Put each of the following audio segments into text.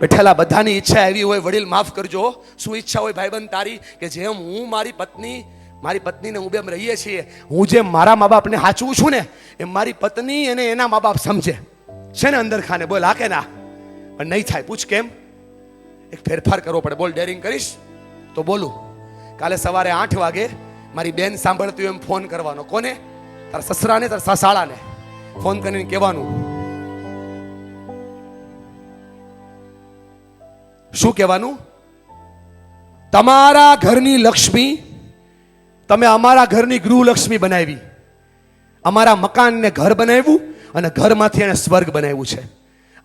બેઠેલા બધાની ઈચ્છા એવી હોય, વડીલ, માફ કરજો. શું ઈચ્છા હોય ભાઈબંધ તારી? કે જેમ હું, મારી પત્ની, મારી પત્નીને હું બેમ રહીએ છીએ, હું જેમ મારા મા બાપને સાચવું છું ને એમ મારી પત્ની અને એના મા બાપ સમજે. છે ને અંદર ખાને બોલ હા કે ના પણ નહીં થાય, પૂછ કેમ? એક ફેરફાર કરવો પડે. બોલ, ડેરિંગ કરીશ? તો બોલું. કાલે સવારે આઠ વાગે મારી બેન સાંભળતી હોય એમ ફોન કરવાનો. કોને? તારા સસરાને, તારા સાસાળાને ફોન કરીને કહેવાનું. શું કહેવાનું? તમારા ઘરની લક્ષ્મી, તમે અમારા ઘરની ગૃહલક્ષ્મી બનાવી. અમારા મકાનને ઘર બનાવ્યું અને ઘરમાંથી એને સ્વર્ગ બનાવ્યું છે.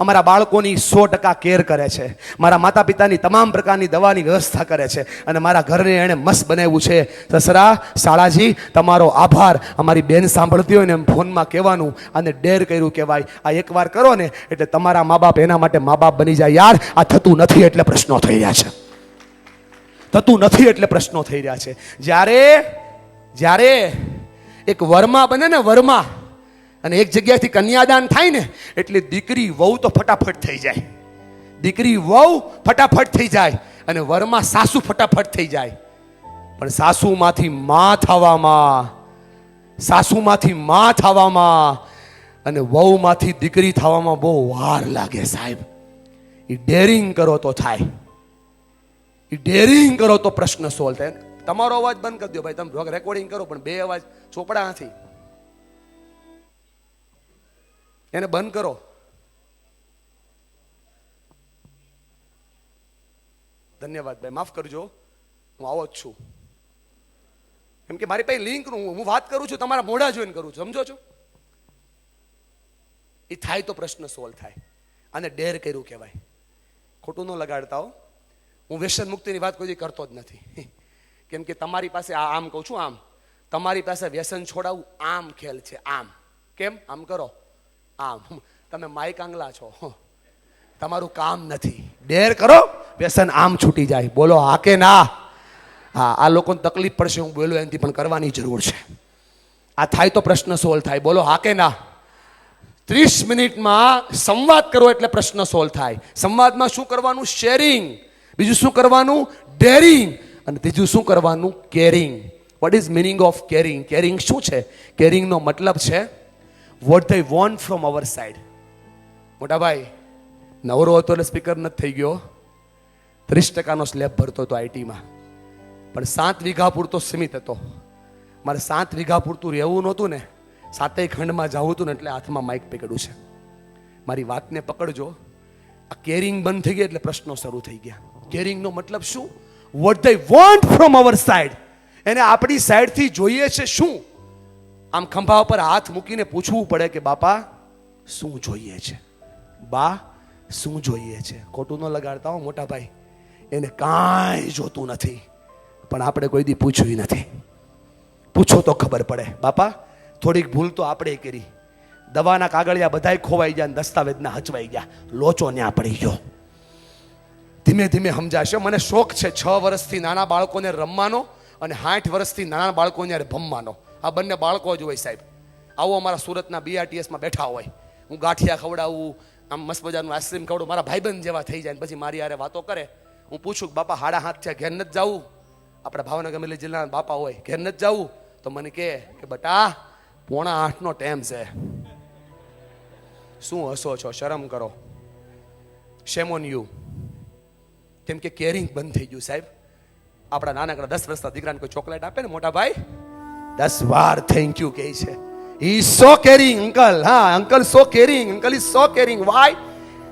અમારા બાળકોની સો ટકા કેર કરે છે. મારા માતા પિતાની તમામ પ્રકારની દવાની વ્યવસ્થા કરે છે. અને મારા ઘરને એણે મસ્ત બનાવ્યું છે. સસરા, શાળાજી, તમારો આભાર. અમારી બેન સાંભળતી હોય ને એમ ફોનમાં કહેવાનું અને ડેર કર્યું કહેવાય. આ એકવાર કરો ને એટલે તમારા મા બાપ એના માટે મા બાપ બની જાય. યાર, આ થતું નથી એટલે પ્રશ્નો થઈ રહ્યા છે. થતું નથી એટલે પ્રશ્નો થઈ રહ્યા છે. જ્યારે જ્યારે એક વર્મા બને ને વરમાં અને એક જગ્યાએથી કન્યાદાન થાય ને એટલે દીકરી વહુ તો ફટાફટ થઈ જાય. દીકરી વહુ ફટાફટ થઈ જાય અને વરમાં સાસુ ફટાફટ થઈ જાય. પણ સાસુમાંથી માં થવામાં, સાસુમાંથી માં થવામાં અને વહુમાંથી દીકરી થવામાં બહુ વાર લાગે સાહેબ. એ ડેરિંગ કરો તો થાય. એ ડેરિંગ કરો તો પ્રશ્ન સોલ્વ થાય. તમારો અવાજ બંધ કરી દો ભાઈ. તમે રેકોર્ડિંગ કરો, પણ બે અવાજ ચોપડા નથી. એને બંધ કરો. ધન્યવાદ ભાઈ, માફ કરજો. હું આવો જ છું. કેમ કે મારી પાસે લિંકનું, હું વાત કરું છું, તમારા મોઢા જોઈને કરું છું, સમજો છો? એ થાય તો પ્રશ્ન સોલ્વ થાય. અને ડેર કર્યું કહેવાય. ખોટું ન લગાડતા હો. હું વ્યસન મુક્તિની વાત કોઈ કરતો જ નથી. કેમ કે તમારી પાસે આ આમ કહું છું, આમ. તમારી પાસે વ્યસન છોડાવવું આમ ખેલ છે, આમ. કેમ? આમ કરો. આમ. તમે માઇક આંગલા છો. તમારું કામ નથી. ડેર કરો, વ્યસન આમ છૂટી જાય. બોલો, હા કે ના? હા, આ લોકોને તકલીફ પડશે, હું બોલું, એનાથી પણ કરવાની જરૂર છે. આ થાય તો પ્રશ્ન સોલ્વ થાય. બોલો, હા કે ના? ત્રીસ મિનિટમાં સંવાદ કરો એટલે પ્રશ્ન સોલ્વ થાય. સંવાદમાં શું કરવાનું? શેરિંગ બીજું શું કરવાનું? ડેરિંગ અને ત્રીજું શું કરવાનું? Caring what is meaning of caring caring શું છે? કેરિંગનો મતલબ છે what they want from our side મોટા ભાઈ નવરો હતો એટલે સ્પીકર નથી થઈ ગયો. ત્રીસ ટકાનો સ્લેબ ભરતો હતો આઈટીમાં પણ સાત વીઘા પૂરતો સીમિત હતો. મારે સાત વીઘા પૂરતું રહેવું નહોતું ને, સાતેય ખંડમાં જવું હતું ને એટલે હાથમાં માઇક પકડ્યું છે. મારી વાતને પકડજો. આ કેરિંગ બંધ થઈ ગઈ એટલે પ્રશ્નો શરૂ થઈ ગયા. કેરિંગનો મતલબ શું? What they want from our side એને આપણી સાઈડથી જોઈએ છે શું? આમ ખંભા ઉપર હાથ મૂકીને પૂછવું પડે કે, બાપા, શું જોઈએ છે? બા, શું જોઈએ છે? ખોટું ન લગાડતા હો, મોટા ભાઈ. એને કાંઈ જોતું નથી. પણ આપણે કોઈ દી પૂછ્યું નથી. પૂછો તો ખબર પડે. બાપા, થોડીક ભૂલ તો આપણે કરી. દવાના કાગળિયા બધાય ખોવાઈ ગયા દસ્તાવેજના હચવાઈ ગયા. લોચો ન્યા પડી ગયો. ધીમે ધીમે સમજાશે, મને શોખ છે છ વર્ષથી નાના બાળકોને રમવાનો અને સાઠ વર્ષથી નાના બાળકોને ભમવાનો. આ બંને બાળકો જ હોય સાહેબ. આવો અમારા સુરતના બીઆરટીએસમાં બેઠા હોય. હું ગાંઠિયા ખવડાવું, આમ મસ્ત મજાનું આઈસ્ક્રીમ ખવડાવું, મારા ભાઈબંધ જેવા થઈ જાય પછી મારી યારે વાતો કરે. હું પૂછું કે બાપા હાડા હાથ છે ઘેર નથી જવું? આપણા ભાવનગર અમરેલી જિલ્લાના બાપા હોય, ઘેર નથી જવું? તો મને કહે કે બટા, પોણા આઠનો ટાઈમ છે. શું હસો છો? શરમ કરો. શેમ ઓન યુ કેમ કે કેરિંગ બંધ થઈ ગયું સાહેબ. આપણા નાનકડા દસ વર્ષના દીકરાને કોઈ ચોકલેટ આપે ને, મોટા ભાઈ? દસ વાર થેન્ક યુ કહે છે હી સો કેરિંગ અંકલ હા uncle so caring uncle is so caring why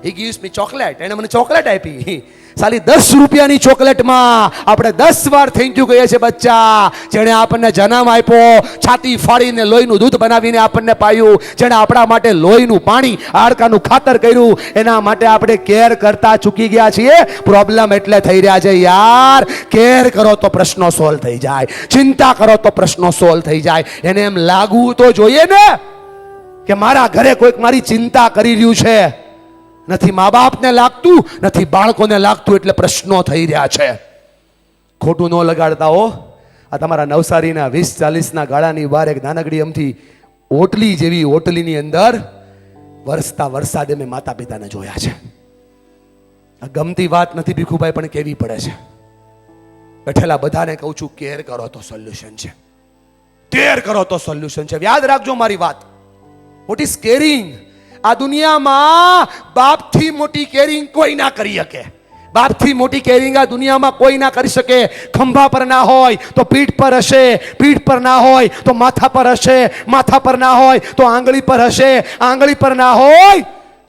he gives me chocolate એને મને ચોકલેટ આપી. સાલી, દસ રૂપિયાની ચોકલેટમાં આપણે દસ વાર થેન્ક યુ કહીએ છીએ, બચ્ચા, જેણે આપણને જન્મ આપ્યો, છાતી ફાડીને લોહીનું દૂધ બનાવીને આપણને પાયું, જેણે આપણા માટે લોહીનું પાણી હાડકાનું ખાતર કર્યું, એના માટે આપણે કેર કરતા ચૂકી ગયા છીએ. પ્રોબ્લેમ એટલે થઈ રહ્યા છે, યાર કેર કરો તો પ્રશ્નો સોલ્વ થઈ જાય. ચિંતા કરો તો પ્રશ્નો સોલ્વ થઈ જાય. એને એમ લાગવું તો જોઈએ ને કે મારા ઘરે કોઈક મારી ચિંતા કરી રહ્યું છે. નથી મા બાપને લાગતું, નથી બાળકોને લાગતું એટલે પ્રશ્નો થઈ રહ્યા છે. ખોટું ન લગાડતા હો. આ તમારા નવસારીના વીસ ચાલીસના ગાળાની બહાર એક નાનકડી અમથી ઓટલી જેવી ઓટલીની અંદર વરસતા વરસાદે મેં માતા પિતાને જોયા છે. આ ગમતી વાત નથી ભીખુભાઈ, પણ કેવી પડે છે. બેઠેલા બધાને કહું છું, કેર કરો તો સોલ્યુશન છે. કેર કરો તો સોલ્યુશન છે. યાદ રાખજો મારી વાત. વોટ ઇઝ કેરિંગ આ દુનિયામાં બાપથી મોટી કેરિંગ કોઈ ના કરી શકે. બાપથી મોટી કેરિંગ આ દુનિયામાં કોઈ ના કરી શકે. ખંભા પર ના હોય તો પીઠ પર હશે, પીઠ પર ના હોય તો માથા પર હશે, માથા પર ના હોય તો આંગળી પર હશે, આંગળી પર ના હોય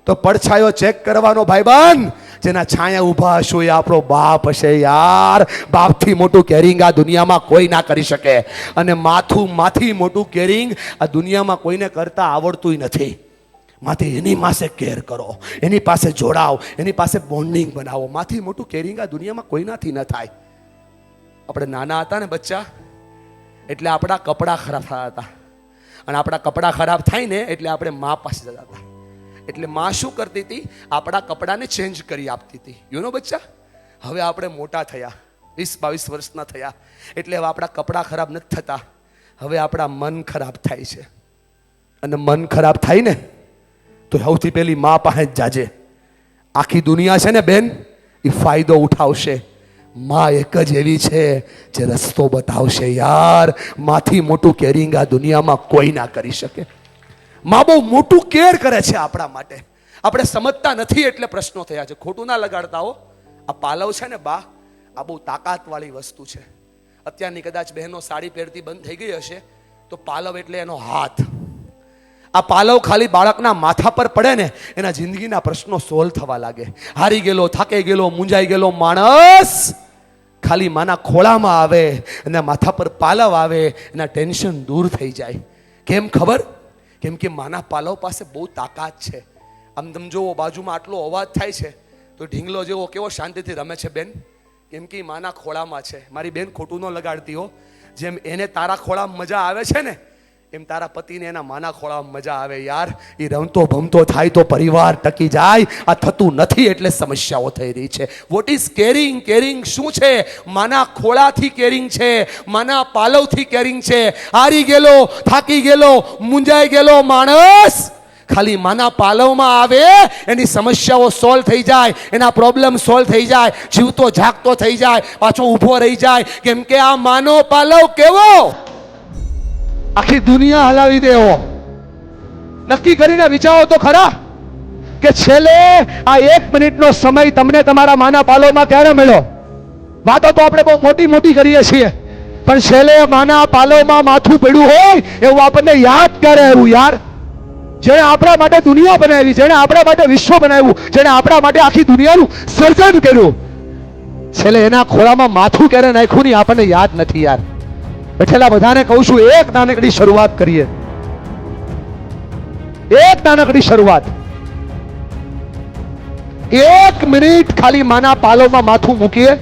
તો પડછાયો ચેક કરવાનો ભાઈબંધ જેના છાયા ઊભા હશો એ આપણો બાપ હશે યાર. બાપથી મોટું કેરિંગ આ દુનિયામાં કોઈ ના કરી શકે. અને માથું, માથી મોટું કેરિંગ આ દુનિયામાં કોઈને કરતા આવડતું નથી. માથી એની પાસે કેર કરો, એની પાસે જોડાવ એની પાસે બોન્ડિંગ બનાવો. માથી મોટું કેરિંગ આ દુનિયામાં કોઈનાથી ન થાય. આપણે નાના હતા ને બચ્ચા, એટલે આપણા કપડાં ખરાબ થતા હતા. અને આપણા કપડાં ખરાબ થાય ને એટલે આપણે મા પાસે જતા હતા. એટલે મા શું કરતી હતી? આપણા કપડાને ચેન્જ કરી આપતી હતી. યુ નો બચ્ચા? હવે આપણે મોટા થયા. વીસ બાવીસ વર્ષના થયા. એટલે હવે આપણા કપડાં ખરાબ નથી થતા. હવે આપણા મન ખરાબ થાય છે. અને મન ખરાબ થાય ને તો સૌથી પહેલી મા પાસે જ જાજે. આખી દુનિયા છે ને બેન, એ ફાયદો ઉઠાવશે. માં એક જ એવી છે જે રસ્તો બતાવશે, યાર, માથી મોટું કેરિંગ આ દુનિયામાં કોઈ ના કરી શકે. માં બહુ મોટું કેર કરે છે આપણા માટે. આપણે સમજતા નથી એટલે પ્રશ્નો થયા છે. ખોટું ના લગાડતા હો. આ પાલવ છે ને બા, આ બહુ તાકાતવાળી વસ્તુ છે. અત્યારની કદાચ બહેનો સાડી પહેરતી બંધ થઈ ગઈ હશે, તો પાલવ એટલે એનો હાથ. આ પાલવ ખાલી બાળકના માથા પર પડે ને, એના જિંદગીના પ્રશ્નો સોલ્વ થવા લાગે. હારી ગયેલો, થાકી ગયેલો, મૂંઝાઈ ગયેલો માણસ ખાલી માના ખોળામાં આવે અને માથા પર પાલવ આવે, એના ટેન્શન દૂર થઈ જાય. કેમ ખબર? કેમ કે માના પાલવ પાસે બહુ તાકાત છે. આમ તમે જુઓ, બાજુમાં આટલો અવાજ થાય છે, તો ઢીંગલો જેવો કેવો શાંતિથી રમે છે બેન. કેમ કે માના ખોળામાં છે. મારી બેન ખોટું ન લગાડતી હો. જેમ એને તારા ખોળામાં મજા આવે છે ને એમ તારા પતિને એના માના ખોળામાં મજા આવે યાર. એ રમતો ભમતો થાય તો પરિવાર ટકી જાય. આ થતું નથી એટલે સમસ્યાઓ થઈ રહી છે. વોટ ઇઝ કેરિંગ કેરિંગ શું છે? માના ખોળાથી કેરિંગ છે. માના પાલવથી કેરિંગ છે. હારી ગયેલો, થાકી ગયેલો, મૂંઝાઈ ગયેલો માણસ ખાલી માના પાલવમાં આવે, એની સમસ્યાઓ સોલ્વ થઈ જાય, એના પ્રોબ્લેમ સોલ્વ થઈ જાય, જીવતો જાગતો થઈ જાય, પાછો ઊભો રહી જાય. કેમ કે આ માનો પાલવ કેવો? આખી દુનિયા હલાવી દેવો. નક્કી કરીને વિચારો તો ખરા કે છેલ્લે આ એક મિનિટનો સમય તમને તમારા માના પાલોમાં ક્યારે મળ્યો? વાતો તો આપણે બહુ મોટી મોટી કરીએ છીએ. પણ છેલ્લે માના પાલોમાં માથું પડ્યું હોય એવું આપણને યાદ ક્યારે આવ્યું યાર? જેણે આપણા માટે દુનિયા બનાવી, જેણે આપણા માટે વિશ્વ બનાવ્યું, જેણે આપણા માટે આખી દુનિયાનું સર્જન કર્યું. છેલ્લે એના ખોળામાં માથું ક્યારે નાખ્યું નહીં આપણને યાદ નથી યાર. બેઠેલા બધાને કહું છું, એક નાનકડી શરૂઆત કરીએ. એક નાનકડી શરૂઆત. એક મિનિટ ખાલી માના પાલોમાં માથું મૂકીએ.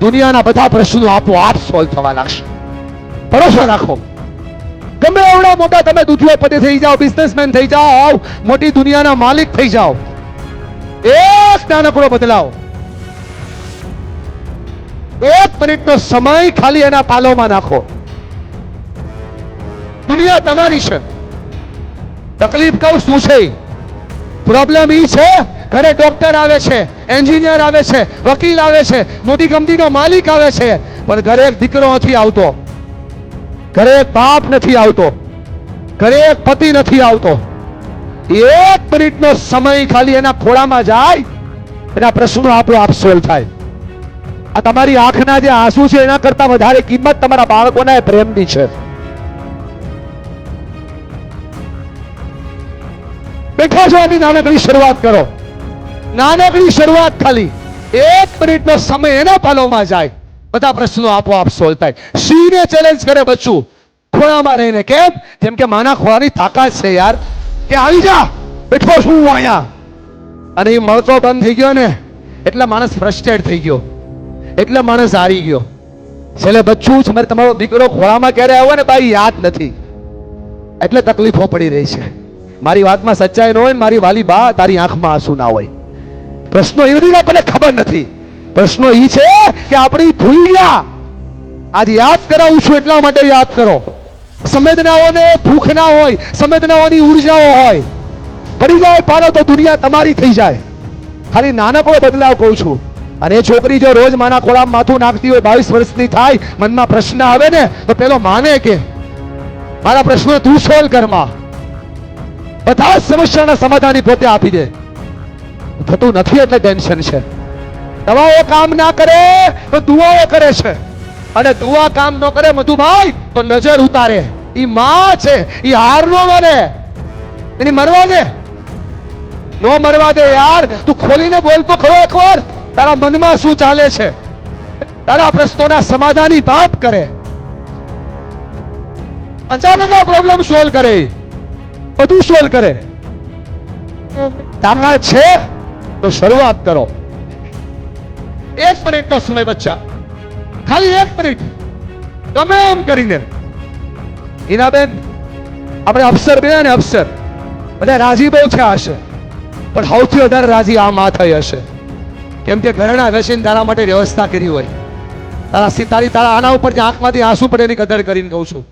દુનિયાના બધા પ્રશ્નો આપોઆપ સોલ્વ થવા લાગશે. ભરોસો રાખો. ગમે એવડા મોટા તમે ઉદ્યોગપતિ થઈ જાઓ બિઝનેસમેન થઈ જાઓ મોટી દુનિયાના માલિક થઈ જાઓ. એક નાનકડો બદલાવ. એક મિનિટનો સમય ખાલી એના પાલોમાં નાખો. દુનિયા તમારી છે. તકલીફ કહું શું છે પ્રોબ્લેમ ઈ છે, ઘરે ડોક્ટર આવે છે એન્જિનિયર આવે છે, વકીલ આવે છે મોટી કંપનીનો માલિક આવે છે, પણ ઘરે એક દીકરો નથી આવતો. ઘરે એક બાપ નથી આવતો. ઘરે એક પતિ નથી આવતો. એક મિનિટનો સમય ખાલી એના ખોળામાં જાય, એના પ્રશ્નો આપણો આપ સોલ્વ થાય. આ તમારી આંખના જે આંસુ છે, એના કરતા વધારે કિંમત તમારા બાળકોના પ્રેમની છે. બેઠા છો એની નાનકડી શરૂઆત કરો. નાનકડી શરૂઆત ખાલી એક મિનિટનો સમય એના પાલોમાં જાય. બધા પ્રશ્નો આપોઆપ સોલ્વ થાય સિંહને ચેલેન્જ કરે બચ્ચું. ખોળામાં રહીને કેમ? જેમ કે માના ખોળાની તાકાત છે યાર. કે આવી જા. બેઠો છું હું અહીંયા. અને એ મળતો બંધ થઈ ગયો ને, એટલે માણસ ફ્રસ્ટ્રેટ થઈ ગયો. એટલે માણસ હારી ગયો. છેલ્લે બચ્ચું જ મારે તમારો દીકરો ખોળામાં ક્યારે આવ્યો ને ભાઈ યાદ નથી. એટલે તકલીફો પડી રહી છે. મારી વાતમાં સચ્ચાઈ ન હોય ને મારી વાલી બા તારી આંખમાં આંસુ ના હોય. પ્રશ્નો એ નથી આપણને ખબર નથી. પ્રશ્નો એ છે કે આપણી ભૂલ ગયા આજ યાદ કરાવું છું એટલા માટે યાદ કરો. સંવેદનાઓને ભૂખ ના હોય સંવેદનાઓની ઉર્જાઓ હોય. પડી જાય પાલો તો દુનિયા તમારી થઈ જાય. ખાલી નાનકડો બદલાવ કહું છું. અને છોકરી જો રોજ માના ખોળામાં માથું નાખતી હોય, બાવીસ વર્ષની થાય, મનમાં પ્રશ્ન આવે ને, તો પેલો માને કે, મારા પ્રશ્નો તું સોલ્વ કરમાં બધા જ સમસ્યાના સમાધાની પોતે આપી દે. થતું નથી એટલે ટેન્શન છે. દવાઓ કામ ના કરે, તો દુઆઓ કરે છે. અને દુઆ કામ ન કરે, મધુભાઈ, તો નજર ઉતારે. ઈ માં છે, ઈ હાર નો મને. એની મરવા દે. નો મરવા દે યાર, તું ખોલીને બોલ તો ખરો એકવાર. તારા મનમાં શું ચાલે છે? તારા પ્રશ્નોના સમાધાની વાત કરે. અચાનક પ્રોબ્લેમ સોલ્વ કરે. બધું સોલ્વ કરે. તારા છે તો શરૂઆત કરો. એક મિનિટનો સમય બચ્ચા. ખાલી એક મિનિટ ગમે એમ કરીને. હિનાબેન આપણે અફસર બે ને અફસર. બધા રાજી બહુ છે હશે. પણ સૌથી વધારે રાજી આ માં થઈ હશે. કેમ કે ઘરેણા વેસીને તારા માટે વ્યવસ્થા કરી હોય. તારા તારી તારા આના ઉપર જે આંખમાંથી આંસુ પડે એની કદર કરીને કહું છું.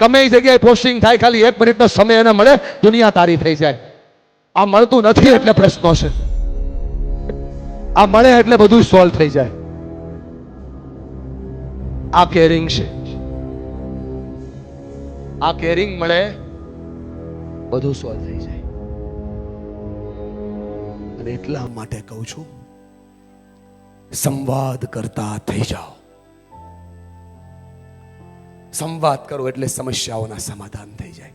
ગમે એ જગ્યાએ પોસ્ટિંગ થાય, ખાલી એક મિનિટનો સમય એને મળે, દુનિયા તારી થઈ જાય. આ મળતું નથી એટલે પ્રશ્નો છે. આ મળે એટલે બધું સોલ્વ થઈ જાય. આ કેરિંગ છે. આ કેરિંગ મળે, બધું સોલ્વ થઈ જાય. અને એટલા માટે કહું છું સંવાદ કરતા થઈ જાઓ. સંવાદ કરો એટલે સમસ્યાઓના સમાધાન થઈ જાય.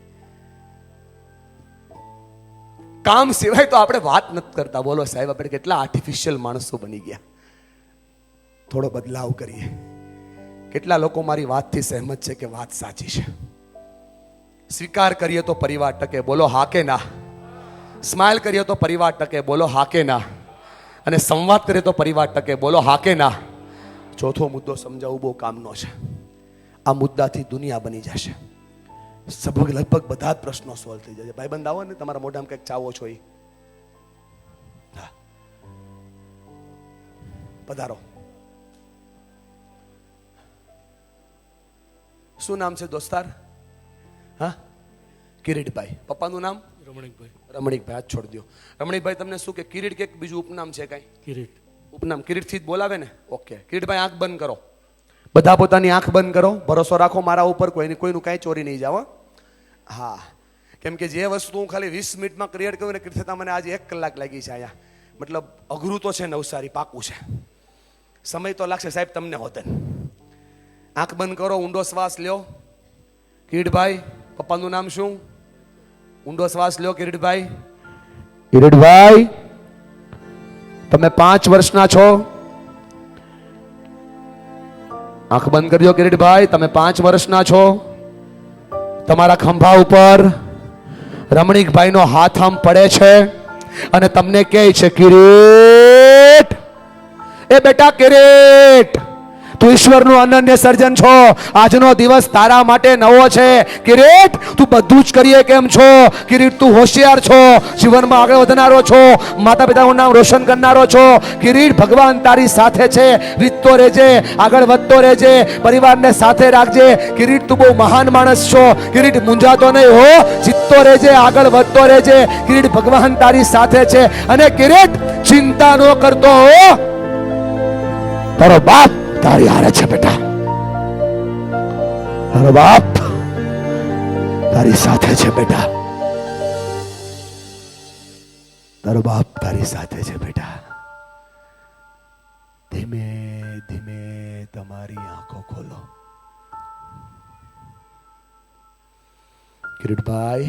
કામ સિવાય તો આપણે વાત નથી કરતા. બોલો સાહેબ, આપણે કેટલા આર્ટિફિશિયલ માણસો બની ગયા. થોડો બદલાવ કરીએ. કેટલા લોકો મારી વાતથી સહેમત છે કે વાત સાચી છે. સ્વીકાર કરીએ તો પરિવાર ટકે. બોલો, હા કે ના? સ્માઇલ કરીએ તો પરિવાર ટકે. બોલો, હા કે ના? અને સંવાદ કરીએ તો પરિવાર ટકે, બોલો, હા કે ના? ચોથો મુદ્દો સમજાવવું બહુ કામનો છે. આ મુદ્દાથી દુનિયા બની જશે. સભગ લગભગ બધા જ પ્રશ્નો સોલ્વ થઈ જશે. ભાઈબંધ આવો ને, તમારા મોઢામાં કંઈક ચાવો છો એ પધારો. શું નામ છે દોસ્તાર? હા? કિરીટભાઈ. પપ્પાનું નામ? રમણીકભાઈ. રમણીકભાઈ હાથ છોડી દો રમણીકભાઈ તમને શું કે કિરીટ કે બીજું ઉપનામ છે કાંઈ? કિરીટ. ઉપનામ કિરીટથી જ બોલાવે ને? ઓકે. કિરીટભાઈ આંખ બંધ કરો. બધા પોતાની આંખ બંધ કરો. ભરોસો રાખો મારા ઉપર કોઈની કોઈનું કાંઈ ચોરી નહીં જાવ હા. કેમ કે જે વસ્તુ હું ખાલી વીસ મિનિટમાં ક્રિએટ કરું ને થતાં મને આજે એક કલાક લાગી છે અહીંયા. મતલબ અઘરું તો છે નવસારી પાકું છે. સમય તો લાગશે સાહેબ તમને હોતે. આંખ બંધ કરો ઊંડો શ્વાસ લ્યો. કિરીટભાઈ પપ્પાનું નામ શું? ઊંડો શ્વાસ લ્યો કિરીટભાઈ. કિરીટભાઈ, તમે પાંચ વર્ષના છો. આંખ બંધ કરજો કિરીટભાઈ, તમે પાંચ વર્ષના છો. તમારા ખંભા ઉપર રમણીકભાઈનો હાથ આમ પડે છે અને તમને કહે છે, કિરીટ, એ બેટા કિરીટ. તું ઈશ્વરનું અનન્ય સર્જન છો. આજનો દિવસ તારા માટે નવો છે. કિરીટ, તું બધું જ કરીએ કેમ છો? કિરીટ, તું હોશિયાર છો. જીવનમાં આગળ વધનારો છો. માતા પિતાનું નામ રોશન કરનારો છો. કિરીટ, ભગવાન તારી સાથે છે. રીતતો રહેજે, આગળ વધતો રહેજે, પરિવારને સાથે રાખજે. કિરીટ, તું બહુ મહાન માણસ છો. કિરીટ, મૂંઝાતો નહીં હો. જીતતો રહેજે, આગળ વધતો રહેજે. કિરીટ, ભગવાન તારી સાથે છે. અને કિરીટ, ચિંતા ન કરતો હો. તારો બાપ તારી હારે છે બેટા. તારો બાપ તારી સાથે છે બેટા. તારો બાપ તારી સાથે છે બેટા. ધીમે ધીમે તમારી આંખો ખોલો. કિરીટભાઈ,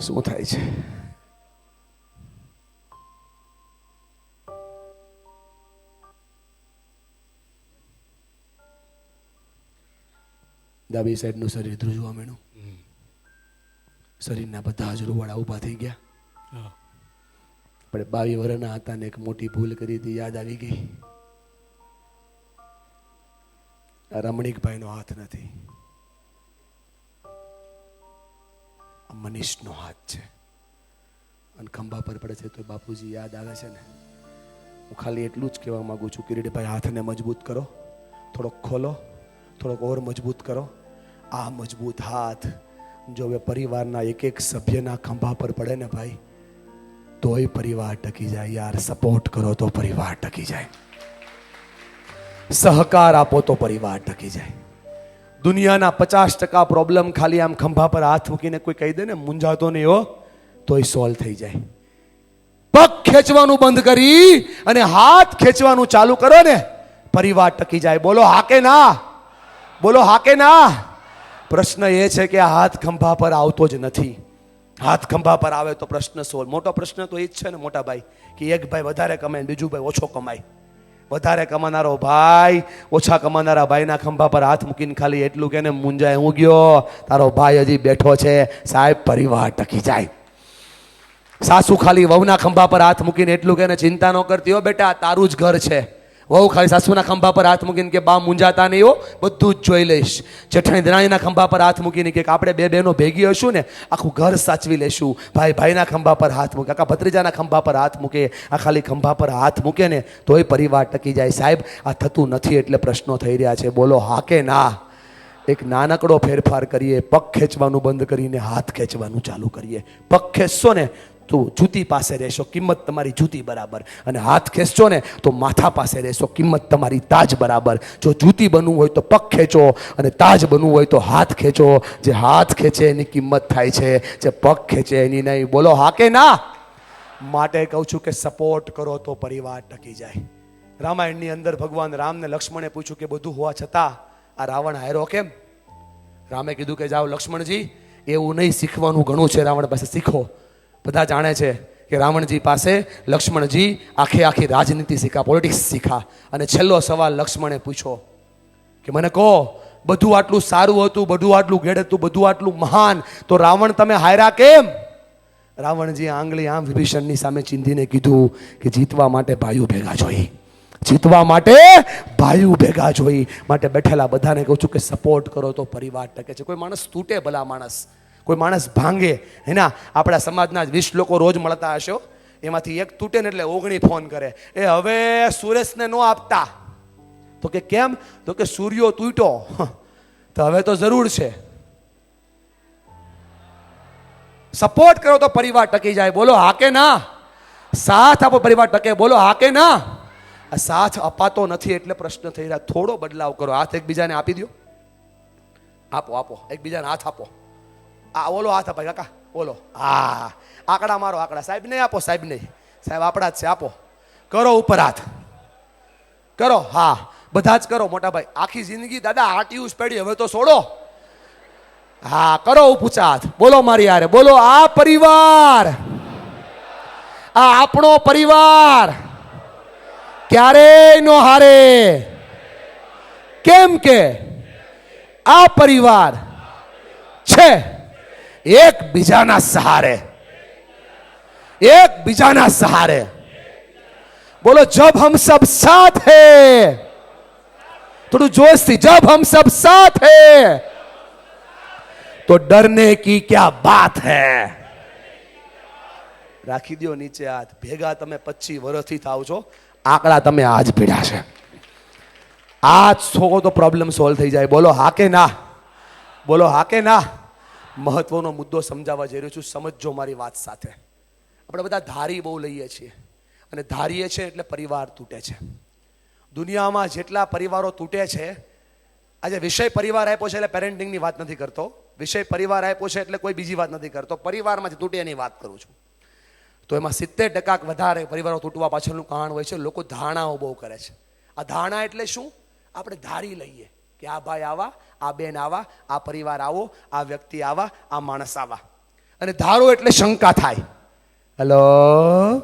શું થાય છે? ડાબી સાઈડનું શરીર ધ્રુજવા માંડ્યું. શરીરના બધા જ રૂવાડા ઊભા થઈ ગયા. પણ બાવી વર્ષના હતા ને એક મોટી ભૂલ કરી હતી યાદ આવી ગઈ. રમણીકભાઈનો હાથ નથી. મનીષનો હાથ છે. અને ખંભા પર પડે છે તો બાપુજી યાદ આવે છે ને. હું ખાલી એટલું જ કહેવા માંગુ છું કિરીટભાઈ હાથને મજબૂત કરો. થોડોક ખોલો. થોડોક ઓર મજબૂત કરો. આ મજબૂત હાથ જો હવે પરિવારના એક એક સભ્યના ખંભા પર પડે ને ભાઈ, તોય પરિવાર ટકી જાય. યાર સપોર્ટ કરો તો પરિવાર ટકી જાય. સહકાર આપો તો પરિવાર ટકી જાય. દુનિયાના પચાસ ટકા પ્રોબ્લેમ ખાલી આમ ખંભા પર હાથ મૂકીને કોઈ કહી દે ને, મૂંઝાતો નહીં હો, તોય સોલ્વ થઈ જાય. પગ ખેંચવાનું બંધ કરી અને હાથ ખેંચવાનું ચાલુ કરો ને, પરિવાર ટકી જાય. બોલો હા કે ના. બોલો હા કે ના. પ્રશ્ન એ છે કે હાથ ખંભા પર આવતો જ નથી. હાથ ખંભા પર આવે તો પ્રશ્ન સોલ. મોટો પ્રશ્ન તો એ જ છે ને, મોટા ભાઈ, કે એક ભાઈ વધારે કમાય બીજું ભાઈ ઓછો કમાય. વધારે કમાનારો ભાઈ, ઓછા કમાનારા ભાઈના ખંભા પર હાથ મૂકીને ખાલી એટલું કે ને મુંજાય હું ગયો, તારો ભાઈ હજી બેઠો છે. સાહેબ, પરિવાર ટકી જાય. સાસુ ખાલી વહુના ખંભા પર હાથ મૂકીને એટલું કે ચિંતા ન કરતી હો બેટા, તારું જ ઘર છે. વહુ ખાલી સાસુના ખંભા પર હાથ મૂકીને કે, બા મુંજાતા નહીં હો, બધું જ જોઈ લઈશ. જેઠાણી દરાણીના ખંભા પર હાથ મૂકીને કે, આપણે બે બહેનો ભેગી હશું ને, આખું ઘર સાચવી લેશું ભાઈ ભાઈના ખંભા પર હાથ મૂકે, આખા ભત્રીજાના ખંભા પર હાથ મૂકે, આ ખાલી ખંભા પર હાથ મૂકે ને, તોય પરિવાર ટકી જાય. સાહેબ, આ થતું નથી એટલે પ્રશ્નો થઈ રહ્યા છે. બોલો, હા કે ના? એક નાનકડો ફેરફાર કરીએ, પગ ખેંચવાનું બંધ કરીને હાથ ખેંચવાનું ચાલુ કરીએ. પગ ખેંચશો ને તો જૂતી પાસે રહેશો, કિંમત તમારી જૂતી બરાબર. અને હાથ ખેંચશો ને તો માથા પાસે રહેશો, કિંમત તમારી તાજ બરાબર. જો જૂતી બનવું હોય તો પગ ખેંચો અને તાજ બનવું હોય તો હાથ ખેંચો. જે હાથ ખેંચે એની કિંમત થાય છે, જે પગ ખેંચે એની નહીં. બોલો, હા કે ના? માટે કહું છું કે સપોર્ટ કરો તો પરિવાર ટકી જાય. રામાયણની અંદર ભગવાન રામને લક્ષ્મણે પૂછ્યું કે બધું હોવા છતાં આ રાવણ હારો કેમ? રામે કીધું કે જાઓ લક્ષ્મણજી, એવું નહીં શીખવાનું ઘણું છે, રાવણ પાસે શીખો. બધા જાણે છે કે રાવણજી પાસે લક્ષ્મણજી આખે આખી રાજનીતિ શીખા પોલિટિક્સ શીખા. અને છેલ્લો સવાલ લક્ષ્મણે પૂછ્યો કે મને કહો, બધું આટલું સારું હતું, બધું આટલું ઘેડ હતું, બધું આટલું મહાન, તો રાવણ તમે હાયરા કેમ? રાવણજી આંગળી આમ વિભીષણની સામે ચીંધીને કીધું કે જીતવા માટે ભાઈઓ ભેગા જોઈ. જીતવા માટે ભાઈઓ ભેગા જોઈ. માટે બેઠેલા બધાને કહું છું કે સપોર્ટ કરો તો પરિવાર ટકે છે. કોઈ માણસ તૂટે ભલા માણસ. કોઈ માણસ ભાંગે હેના આપણા સમાજના વીસ લોકો રોજ મળતા હશો, એમાંથી એક તૂટે ને એટલે ઓગણી ફોન કરે. એ હવે સુરેશને ન આપતા. તો કે કેમ? તો કે સૂર્યો તૂટ્યો. તો હવે તો જરૂર છે. સપોર્ટ કરો તો પરિવાર ટકી જાય. બોલો હા કે ના. સાથ આપો, પરિવાર ટકે. બોલો હા કે ના સાથ અપાતો નથી એટલે પ્રશ્ન થઈ રહ્યા થોડો બદલાવ કરો. હાથ એકબીજાને આપી દો આપો આપો. એકબીજાને હાથ આપો. આ ઓલો હાથ ભાઈ કાકા, ઓલો. હા. આંકડા મારો આંકડા. સાહેબ, નહીં આપો, સાહેબ, નહીં. સાહેબ, આપણા જ છે, આપો. કરો ઉપર હાથ. કરો, હા. બધા જ કરો, મોટા ભાઈ. આખી જિંદગી દાદા આટીયું જ પડી. હવે તો છોડો. હા, કરો પૂછા હાથ. બોલો મારી યારે બોલો, આ પરિવાર. આ આપણો પરિવાર. ક્યારેય નો હારે. કેમ કે આ પરિવાર છે. એક એકબીજાના સહારે. એક બીજાના સહારે. બોલો, જબ હમ સબ સાથ હે? થોડું જોશથી જબ હમ સબ સાથ હે? તો ડરને કી ક્યા બાત હે? રાખી દો નીચે હાથ. ભેગા તમે પચીસ વર્ષથી થાવ છો. આંકડા તમે આજ પીડા છે. આજ છો તો પ્રોબ્લેમ સોલ્વ થઈ જાય. બોલો હા કે ના. બોલો હા કે ના. મહત્વનો મુદ્દો સમજાવવા જઈ રહ્યો છું. સમજજો મારી વાત સાથે. આપણે બધા ધારી બહુ લઈએ છીએ. અને ધારીએ છીએ એટલે પરિવાર તૂટે છે. દુનિયામાં જેટલા પરિવારો તૂટે છે, આજે વિષય પરિવાર આપ્યો છે એટલે પેરેન્ટિંગની વાત નથી કરતો. વિષય પરિવાર આપ્યો છે એટલે કોઈ બીજી વાત નથી કરતો. પરિવારમાંથી તૂટે એની વાત કરું છું. તો એમાં સિત્તેર ટકા વધારે પરિવારો તૂટવા પાછળનું કારણ હોય છે. લોકો ધારણાઓ બહુ કરે છે. આ ધારણા એટલે શું? આપણે ધારી લઈએ. કે આ ભાઈ આવા, આ બેન આવા, આ પરિવાર આવો, આ વ્યક્તિ આવા, આ માણસ આવા. અને ધારો એટલે શંકા થાય. હેલો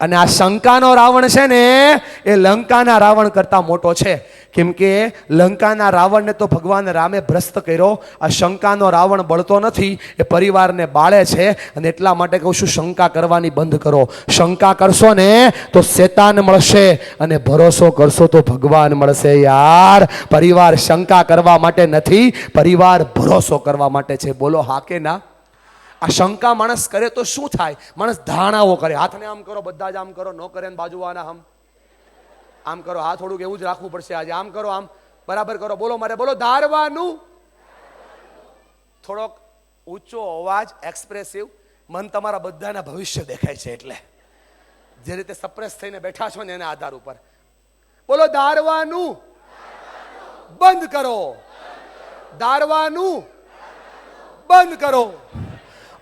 અને આ શંકાનો રાવણ છે ને, એ લંકાના રાવણ કરતા મોટો છે. કેમ કે લંકાના રાવણને તો ભગવાન રામે ભ્રસ્ત કર્યો. આ શંકાનો રાવણ બળતો નથી, એ પરિવારને બાળે છે અને એટલા માટે કહું છું, શંકા કરવાની બંધ કરો. શંકા કરશો ને, તો શેતાન મળશે અને ભરોસો કરશો તો ભગવાન મળશે યાર. પરિવાર શંકા કરવા માટે નથી, પરિવાર ભરોસો કરવા માટે છે. બોલો હા કે ના. આ શંકા માણસ કરે તો શું થાય? માણસ ધારણાઓ કરે. હાથને આમ કરો, બધા જ આમ કરો, ન કરે બાજુવાના આમ આમ કરો, હા, થોડુંક એવું જ રાખવું પડશે આજે. આમ કરો, આમ બરાબર કરો. બોલો મારે, બોલો, ધારવાનું. થોડોક ઊંચો અવાજ એક્સપ્રેસિવ મન તમારા બધાના ભવિષ્ય દેખાય છે એટલે. જે રીતે સપ્રેસ થઈને બેઠા છો ને એના આધાર ઉપર. બોલો દારવાનું બંધ કરો. દારવાનું બંધ કરો.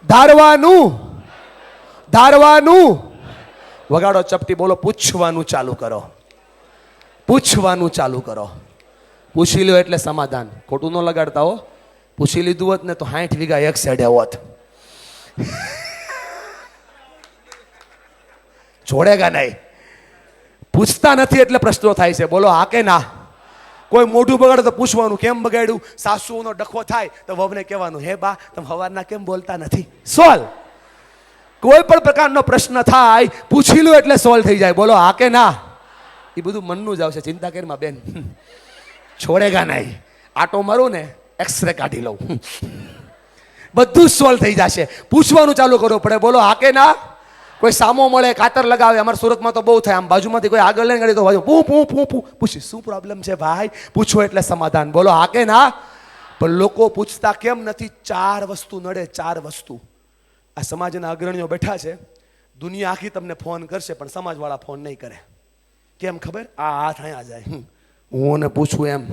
ધારવાનું. ધારવાનું. વગાડો ચપટી, બોલો, પૂછવાનું ચાલુ કરો. પૂછવાનું ચાલુ કરો. પૂછી લ્યો એટલે સમાધાન. ખોટું ન લગાડતા હો. પૂછી લીધું હોત ને તો સાઠ વીઘા એક સાઈડે હોત. જોડેગા નહીં. પૂછતા નથી એટલે પ્રશ્નો થાય છે. બોલો, હા કે ના? કોઈ મોઢું બગાડે તો પૂછવાનું, કેમ બગાડ્યું? સાસુઓનો ડખો થાય તો વહુને કહેવાનું, હે બા, તમે હવારના કેમ બોલતા નથી? સોલ્વ કોઈ પણ પ્રકારનો પ્રશ્ન થાય, પૂછી લો એટલે સોલ્વ થઈ જાય. બોલો, હા કે ના? એ બધું મનનું જ આવશે. ચિંતા કરીમાં બેન. છોડેગા નહીં. આટો મારું ને એક્સરે કાઢી લઉં. બધું સોલ્વ થઈ જશે. પૂછવાનું ચાલુ કરવું પડે બોલો, હા કે ના? કોઈ સામો મળે, કાતર લગાવે, અમારા સુરતમાં તો બહુ થાય. આમ બાજુમાંથી કોઈ આગળ લઈને ગાડી તો બાજુ પૂ પૂ પૂ પૂ પૂછી, શું પ્રોબ્લેમ છે ભાઈ? પૂછો એટલે સમાધાન. બોલો, હા કે ના? પણ લોકો પૂછતા કેમ નથી? ચાર વસ્તુ નડે, ચાર વસ્તુ. આ સમાજના અગ્રણીઓ બેઠા છે. દુનિયા આખી તમને ફોન કરશે, પણ સમાજવાળા ફોન નહીં કરે. કેમ ખબર? આ હાથ અહીંયા જાય. હું ને પૂછું એમ.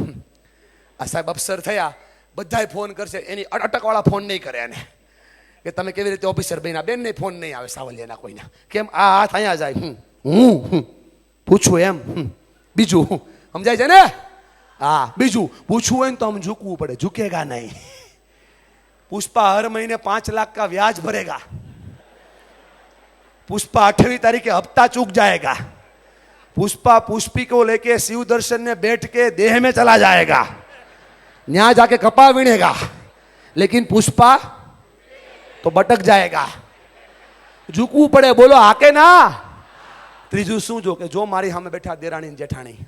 આ સાહેબ અફસર થયા. બધાય ફોન કરશે. એની અટ- અટકવાળા ફોન નહીં કરે એને. કે તમે કેવી રીતે ઓફિસર બન્યા બેન નહીં ફોન નહીં આવે સાવલિયાના કોઈના કેમ આ હાથ અહીંયા જાય હમ. હું હમ. પૂછું એમ હમ. બીજું હું. સમજાય છે ને હા બીજું પૂછવું હોય ને તો આમ ઝૂકવું પડે ઝૂકેગા નહીં पुष्पा हर महीने पांच लाख का ब्याज भरेगा पुष्पा आठवीं तारीख के हफ्ता चूक जाएगा पुष्पा पुष्पी को लेके शिव दर्शन में बैठ के देह में चला जाएगा यहाँ जाके कपा विनेगा लेकिन पुष्पा तो बटक जाएगा ઝૂકવું પડે બોલો હા કે ના ત્રીજું શું જો કે જો મારી સામે બેઠા દેરાણી ને જેઠાણી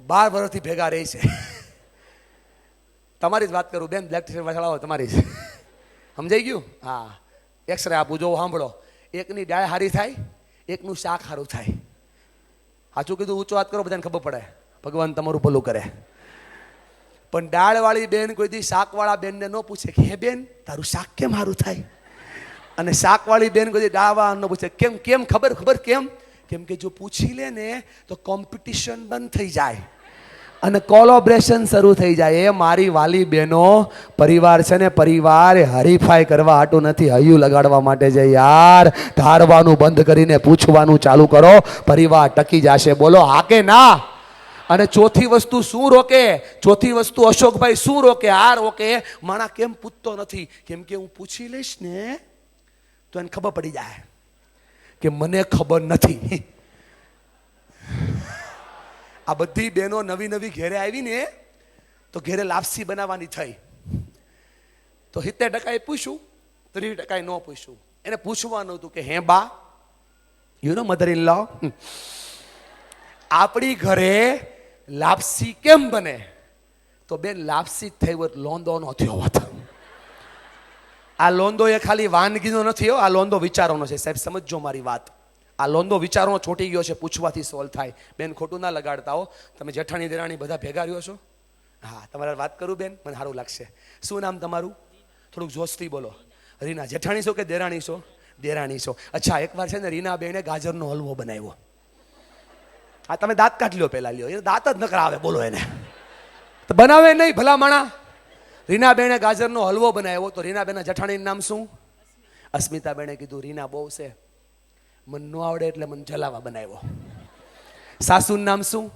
બાર વર્ષથી ભેગા રહી છે તમારી જ વાત કરું બેન બ્લેક ટી શર્ટ વસાડાવો તમારી જ સમજાઈ ગયું હા એક્સરે આપું જો સાંભળો એકની ડાળ હારી થાય એકનું શાક સારું થાય સાચું કીધું ઊંચો વાત કરો બધાને ખબર પડે ભગવાન તમારું ભલું કરે પણ દાળવાળી બેન કોઈ દી શાકવાળા બેનને ન પૂછે કે, હે બેન, તારું શાક કેમ સારું થાય? અને શાકવાળી બેન કોઈ દાળવાળા ન પૂછે, કેમ કેમ, ખબર ખબર, કેમ? કેમ કે જો પૂછી લે ને, તો કોમ્પિટિશન બંધ થઈ જાય. અને કોલોબ્રેશન શરૂ થઈ જાય. એ મારી વાલી બહેનો પરિવાર છે ને, પરિવાર હરીફાઈ કરવા હાટું નથી. હૈયું લગાડવા માટે છે યાર, ધારવાનું બંધ કરીને પૂછવાનું ચાલુ કરો. પરિવાર ટકી જશે. બોલો, હા કે ના? અને ચોથી વસ્તુ શું રોકે? ચોથી વસ્તુ અશોકભાઈ શું રોકે? આ રોકે, માણા કેમ પૂછતો નથી? કેમ કે હું પૂછી લઈશ ને, તો એને ખબર પડી જાય કે મને ખબર નથી. આ બધી બહેનો નવી નવી ઘેરે આવી ને, તો ઘેરે લાપસી બનાવવાની થઈ. તો સિત્તેર ટકાએ પૂછ્યું, ત્રીસ ટકા ન પૂછ્યું. એને પૂછવાનું હતું કે, હે બા you know mother in law આપણી ઘરે લાપસી કેમ બને? તો બેન, લાપસી થઈ હોત, લોંદો નો થયો હોત. આ લોંદો એ ખાલી વાનગીનો નથી આ લોંદો વિચારોનો છે. સાહેબ, સમજજો મારી વાત. આ લોંદો વિચારોનો છોટી ગયો છે, પૂછવાથી સોલ્વ થાય. બેન, ખોટું ના લગાડતા હો. તમે જેઠાણી દેરાણી બધા ભેગા રહ્યો છો? હા, તમારે વાત કરું બેન? મને સારું લાગશે. શું નામ તમારું? થોડુંક જોશથી બોલો. રીના, જેઠાણી છો કે દેરાણી છો? દેરાણી છો. અચ્છા, એકવાર છે ને, રીના બેને ગાજરનો હલવો બનાવ્યો. આ તમે દાંત કાઢ લ્યો પહેલા, લ્યો. એ દાંત જ નકરા આવે, બોલો એને. તો બનાવે નહીં ભલા રીનાબેને ગાજરનો હલવો બનાવ્યો. તો રીનાબેના જઠાણીનું નામ શું? અસ્મિતાબેને કીધું, રીના બહુ છે. મને ન આવડે એટલે મને જલાવા બનાવ્યો. સાસુનું નામ શું?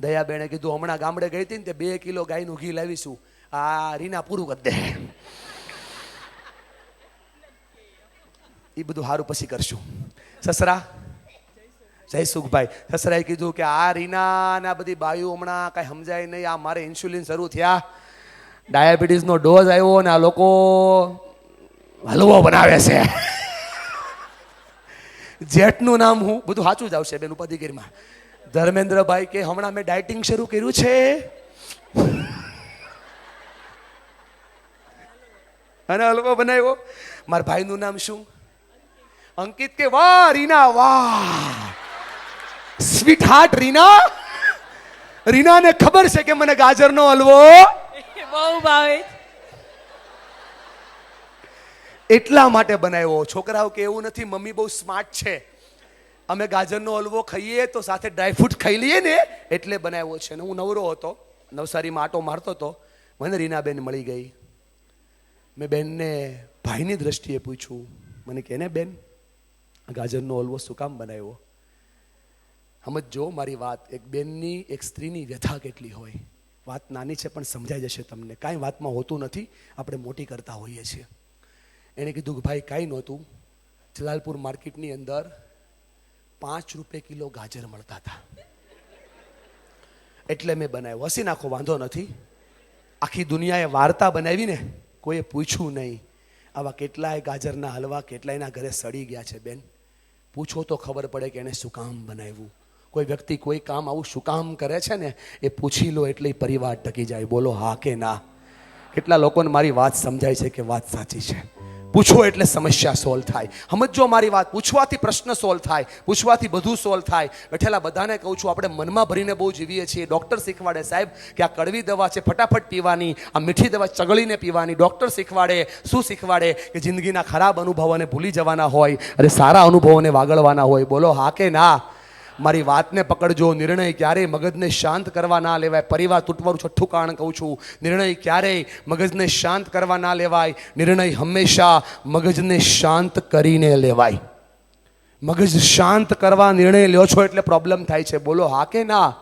દયાબેને કીધું, હમણાં ગામડે ગઈ હતી ને તે બે કિલો ગાયનું ઘી લાવીશું. આ રીના પૂરું કરી દે. એ બધું સારું પછી કરશું. સસરા જય સુખભાઈ. સસરાએ કીધું કે આ રીના ને આ બધી બાયુ હમણાં કાંઈ સમજાય નહીં. આ મારે ઇન્સ્યુલિન શરૂ થયા. ડાયાબિટીસનો ડોઝ આવ્યો ને આ લોકો હલવો બનાવે છે. જેઠનું નામ હું, બધું સાચું જ આવશે બેન ઉપાધિગીરમાં. ધર્મેન્દ્રભાઈ કે હમણાં મેં ડાયટિંગ શરૂ કર્યું છે. અને હલવો બનાવ્યો. મારા ભાઈનું નામ શું? અંકિત કે વાહ, રીના, વાહ. સ્વીટ હાર્ટ રીના રીનાને ખબર છે કે મને ગાજરનો હલવો? બહુ ભાવે. એટલા માટે બનાવ્યો. છોકરાઓ કે એવું નથી મમ્મી બહુ સ્માર્ટ છે. અમે ગાજરનો હલવો ખાઈએ તો સાથે ડ્રાયફ્રૂટ ખાઈ લઈએ ને એટલે બનાવ્યો છે. ને હું નવરો હતો નવસારીમાં આટો મારતો હતો મને રીનાબેન મળી ગઈ. મેં બેનને ભાઈની દ્રષ્ટિએ પૂછ્યું મને કે ને બેન ગાજરનો હલવો શું કામ બનાવ્યો? સમજો મારી વાત એક બેનની, એક સ્ત્રીની વ્યથા કેટલી હોય. વાત નાની છે પણ સમજાઈ જશે તમને. કાંઈ વાતમાં હોતું નથી, આપણે મોટી કરતા હોઈએ છીએ. એણે કીધું કે ભાઈ, કાંઈ નહોતું. જલાલપુર માર્કેટની અંદર પાંચ રૂપિયા કિલો ગાજર મળતા હતા. એટલે મેં બનાવ્યો. હસી નાખો, વાંધો નથી. આખી દુનિયાએ વાર્તા બનાવીને કોઈએ પૂછ્યું નહીં. આવા કેટલાય ગાજરના હલવા, કેટલાયના ઘરે સડી ગયા છે બેન. પૂછો તો ખબર પડે કે એણે શું કામ બનાવ્યું. કોઈ વ્યક્તિ કોઈ કામ આવું શું કામ કરે છે ને, એ પૂછી લો એટલે પરિવાર ટકી જાય. બોલો, હા કે ના? કેટલા લોકોને મારી વાત સમજાય છે કે વાત સાચી છે. પૂછો એટલે સમસ્યા સોલ્વ થાય. સમજો મારી વાત. પૂછવાથી પ્રશ્ન સોલ્વ થાય. પૂછવાથી બધું સોલ્વ થાય. બેઠેલા બધાને કહું છું, આપણે મનમાં ભરીને બહુ જીવીએ છીએ. ડૉક્ટર શીખવાડે, સાહેબ, કે આ કડવી દવા છે, ફટાફટ પીવાની. આ મીઠી દવા ચગળીને પીવાની. ડૉક્ટર શીખવાડે, શું શીખવાડે? કે જિંદગીના ખરાબ અનુભવોને ભૂલી જવાના હોય. અને સારા અનુભવોને વાગળવાના હોય. બોલો, હા કે ના? મારી વાતને પકડજો, નિર્ણય ક્યારેય મગજને શાંત કરવા ના લેવાય. પરિવાર તૂટવાનું છઠ્ઠું કારણ કહું છું. નિર્ણય ક્યારેય મગજને શાંત કરવા ના લેવાય. નિર્ણય હંમેશા મગજને શાંત કરીને લેવાય. મગજ શાંત કરવા નિર્ણય લ્યો છો એટલે પ્રોબ્લેમ થાય છે. બોલો, હા કે ના?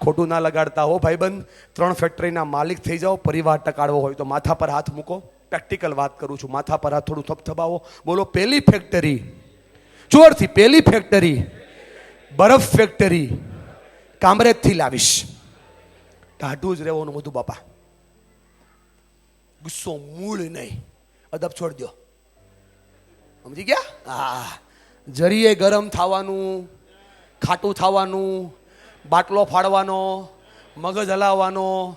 ખોટું ના લગાડતા હો ભાઈબંધ. ત્રણ ફેક્ટરીના માલિક થઈ જાઓ, પરિવાર ટકાડવો હોય તો માથા પર હાથ મૂકો. પ્રેક્ટિકલ વાત કરું છું. માથા પર હાથ થોડું થપથપાવો. બોલો પહેલી ફેક્ટરી જોરથી પહેલી ફેક્ટરી બરફ ફેક્ટરી કામરેજથી લાવીશ. ટાઢું જ રહેવાનું બધું બાપા. ગુસ્સો મૂળ નહીં. અદબ છોડી દો સમજી ગયા? હા. જરીએ ગરમ થવાનું, ખાટું થવાનું, બાટલો ફાડવાનો, મગજ હલાવવાનો.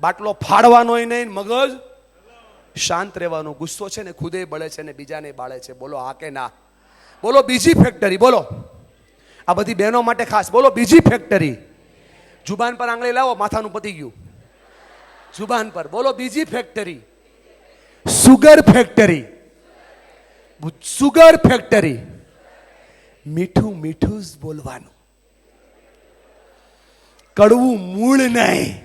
બાટલો ફાડવાનોય નહીં, મગજ શાંત રહેવાનો. ગુસ્સો છે ને ખુદે બળે છે ને બીજાને બાળે છે. બોલો, હા કે ના? બોલો, બીજી ફેક્ટરી બોલો. આ બધી બહેનો માટે ખાસ. બોલો, બીજી ફેક્ટરી જુબાન પર આંગળી લાવો, માથાનું પતી ગયું. જુબાન પર. બોલો, બીજી factory sugar factory sugar factory મીઠું મીઠું જ બોલવાનું. કડવું મૂળ નહીં.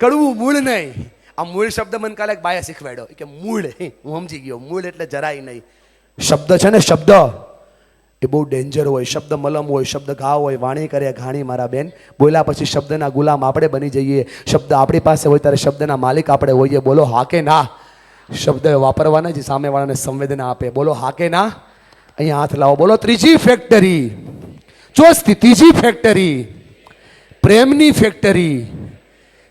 કડવું મૂળ નહીં. આ મૂળ શબ્દ મને કાલે બાએ શીખવાડ્યો. કે મૂળ, હું સમજી ગયો. મૂળ એટલે જરાય નહીં. શબ્દ છે ને, શબ્દ. એ બહુ ડેન્જર હોય, શબ્દ મલમ હોય, શબ્દ ઘા હોય, વાણી કરે, ઘાણી મારા બેન. બોલ્યા પછી શબ્દના ગુલામ આપણે બની જઈએ. શબ્દ આપણી પાસે હોય ત્યારે શબ્દના માલિક આપણે હોઈએ. બોલો હા કે ના. શબ્દ વાપરવાના જે સામેવાળાને સંવેદના આપે. બોલો હા કે ના. અહીંયા હાથ લાવો. બોલો, ત્રીજી ફેક્ટરી ચોસ્તી ત્રીજી ફેક્ટરી પ્રેમની ફેક્ટરી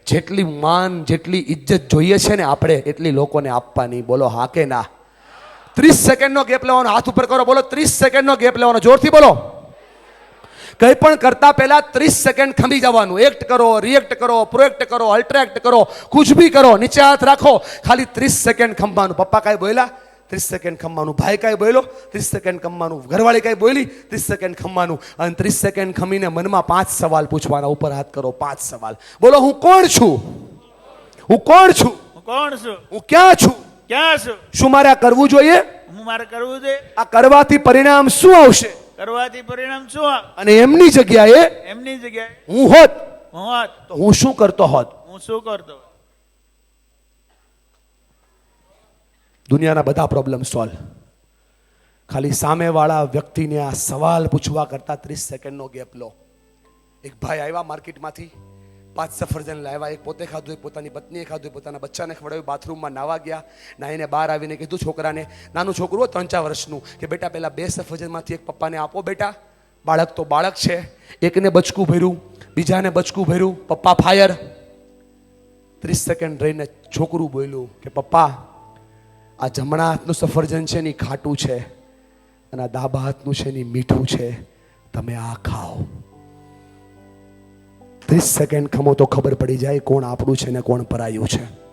જેટલી માન, જેટલી ઇજ્જત જોઈએ છે ને આપણે, એટલી લોકોને આપવાની. બોલો હા કે ના. ત્રીસ સેકન્ડનો ગેપ લેવાનો હાથ ઉપર કરો બોલો ત્રીસ સેકન્ડનો ગેપ લેવાનો જોરથી બોલો. કંઈ પણ કરતા પહેલા ત્રીસ સેકન્ડ ખંભી જવાનું. એક્ટ કરો રિએક્ટ કરો પ્રોએક્ટ કરો અલ્ટ્રેક્ટ કરો કુછ બી કરો નીચે હાથ રાખો. ખાલી ત્રીસ સેકન્ડ ખંભાનું. પપ્પા કાંઈ બોલ્યા? ત્રીસ સેકન્ડ ખમવાનું ભાઈ કાંઈ બોલ્યો? ત્રીસ સેકન્ડ ખમવાનું ઘરવાળી કાંઈ બોલી? ત્રીસ સેકન્ડ ખમવાનું અને ત્રીસ સેકન્ડ ખમીને મનમાં પાંચ સવાલ પૂછવાના. ઉપર હાથ કરો પાંચ સવાલ. બોલો હું કોણ છું? હું કોણ છું? હું કોણ છું? હું ક્યાં છું? ક્યાં છું? શું મારે આ કરવું જોઈએ? હું મારે કરવું છે? આ કરવાથી પરિણામ શું આવશે? કરવાથી પરિણામ શું આવે? અને એમની જગ્યાએ એમની જગ્યાએ? હું હોત હું હોત? તો હું શું કરતો હોત? હું શું કરતો દુનિયાના બધા પ્રોબ્લેમ સોલ્વ ખાલી સામેવાળા વ્યક્તિને આ સવાલ પૂછવા કરતા ત્રીસ સેકન્ડનો ગેપ લો. એક ભાઈ આવ્યા માર્કેટમાંથી પાંચ સફરજન લાવ્યા. એક પોતે ખાધું, એક પોતાની પત્નીએ ખાધું પોતાના બચ્ચાને ખવડાવ્યું. બાથરૂમમાં નાવા ગયા. નાહીને બહાર આવીને કીધું, છોકરાને, નાનું છોકરું ત્રણ ચાર વર્ષનું. કે, બેટા પહેલાં બે સફરજનમાંથી એક પપ્પાને આપો, બેટા. બાળક તો બાળક છે. એકને બચકું ભર્યું, બીજાને બચકું ભર્યું. પપ્પા ફાયર. ત્રીસ સેકન્ડ રહીને છોકરું બોલ્યું કે, પપ્પા, આ જમણા હાથનું સફરજન છે ને ખાટું છે. અને આ ડાબા હાથનું છે ને મીઠું છે. તમે આ ખાઓ. ત્રીસ સેકન્ડ ખમો તો ખબર પડી જાય કોણ આપણું છે ને કોણ પરાયું છે.